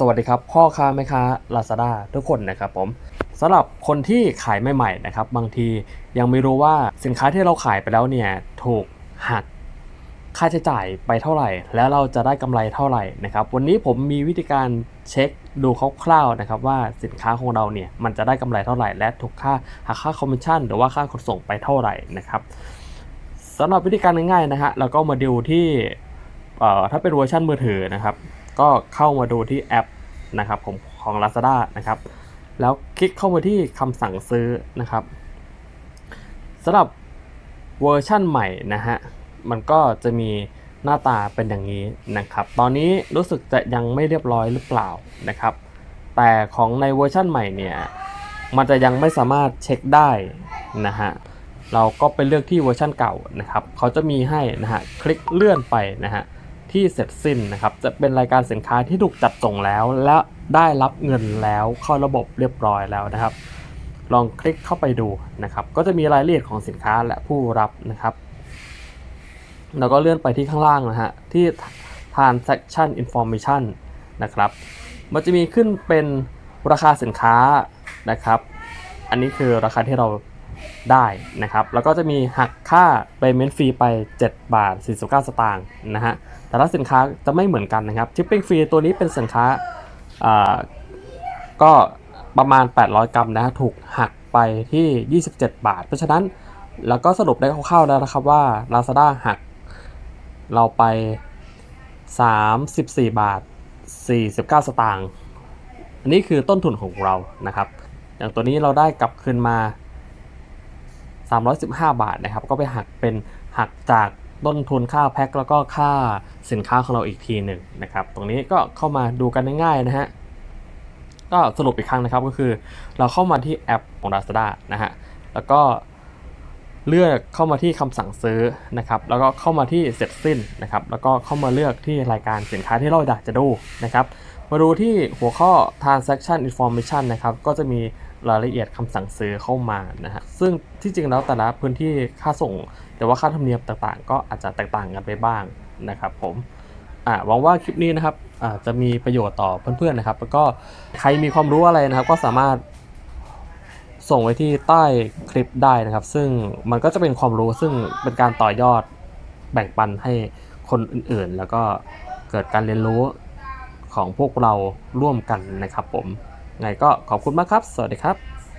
สวัสดีครับ พ่อค้าแม่ค้า Lazada ทุกคนนะครับผมสำหรับคนที่ขายใหม่ๆนะครับ บางทียังไม่รู้ว่าสินค้าที่เราขายไปแล้วเนี่ยถูกหักค่าใช้จ่ายไปเท่าไหร่ แล้วเราจะได้กำไรเท่าไหร่นะครับ วันนี้ผมมีวิธีการเช็คดูคร่าวๆนะครับว่าสินค้าของเราเนี่ยมันจะได้กำไรเท่าไหร่ และถูกค่าหักค่าคอมมิชชั่นหรือว่าค่าขนส่งไปเท่าไหร่นะครับสำหรับวิธีการง่ายๆนะฮะเราก็มาดูที่ถ้าเป็นเวอร์ชันมือถือนะครับ ก็เข้ามาดูที่แอปนะครับของของ Lazada นะครับ แล้วคลิกเข้ามาที่คำสั่งซื้อนะครับสำหรับเวอร์ชั่นใหม่นะฮะมันก็จะมีหน้าตาเป็นอย่างนี้นะครับ ตอนนี้รู้สึกจะยังไม่เรียบร้อยหรือเปล่านะครับ แต่ของในเวอร์ชั่นใหม่เนี่ย มันจะยังไม่สามารถเช็คได้นะฮะ เราก็ไปเลือกที่เวอร์ชันเก่านะครับ เขาจะมีให้นะฮะ คลิกเลื่อนไปนะฮะ ที่เสร็จสิ้นนะครับ จะเป็นรายการสินค้าที่ถูกจัดส่งแล้ว และได้รับเงินแล้วเข้าระบบเรียบร้อยแล้วนะครับ ลองคลิกเข้าไปดูนะครับ ก็จะมีรายละเอียดของสินค้าและผู้รับนะครับ แล้วก็เลื่อนไปที่ข้างล่างนะฮะที่ transaction information นะครับ มันจะมีขึ้นเป็นราคาสินค้านะครับ อันนี้คือราคาที่เรา ได้นะครับ แล้วก็จะมีหักค่า payment fee ไป 7 บาท 49 สตางค์นะฮะ แต่ละสินค้าจะไม่เหมือนกันนะครับ shipping fee ตัวนี้เป็นสินค้าอ่าก็ประมาณ 800 กรัมนะฮะถูกหักไปที่ 27 บาท เพราะฉะนั้นแล้วก็สรุปได้คร่าวๆแล้วนะครับว่า Lazada หักเราไป 34 บาท 49 สตางค์ อันนี้คือต้นทุนของเรานะครับ อย่างตัวนี้เราได้กลับคืนมา 315 บาทนะครับ ก็ไปหักเป็นหักจากต้นทุนค่าแพ็คแล้วก็ค่าสินค้าของเราอีกทีหนึ่งนะครับ ตรงนี้ก็เข้ามาดูกันง่ายๆนะฮะ ก็สรุปอีกครั้งนะครับก็คือ เราเข้ามาที่แอปของ Lazada นะฮะ แล้วก็เลือกเข้ามาที่คำสั่งซื้อนะครับ แล้วก็เข้ามาที่เสร็จสิ้นนะครับ แล้วก็เข้ามาเลือกที่รายการสินค้าที่เราอยากจะดูนะครับ มาดูที่หัวข้อ transaction information นะครับ ก็จะมีรายละเอียดคำสั่งซื้อเข้ามานะฮะ ซึ่งที่จริงแล้วแต่ละพื้นที่ค่าส่งหรือว่าค่าธรรมเนียมต่างๆ ก็อาจจะแตกต่างกันไปบ้างนะครับผมหวังว่าคลิปนี้นะครับจะมีประโยชน์ต่อเพื่อนๆนะครับ แล้วก็ใครมีความรู้อะไรนะครับ ก็สามารถส่งไว้ที่ใต้คลิปได้นะครับ ซึ่งมันก็จะเป็นความรู้ซึ่งเป็นการต่อยอดแบ่งปันให้คนอื่นๆ แล้วก็เกิดการเรียนรู้ ของพวกเราร่วมกันนะครับผมไงก็ขอบคุณมากครับ สวัสดีครับ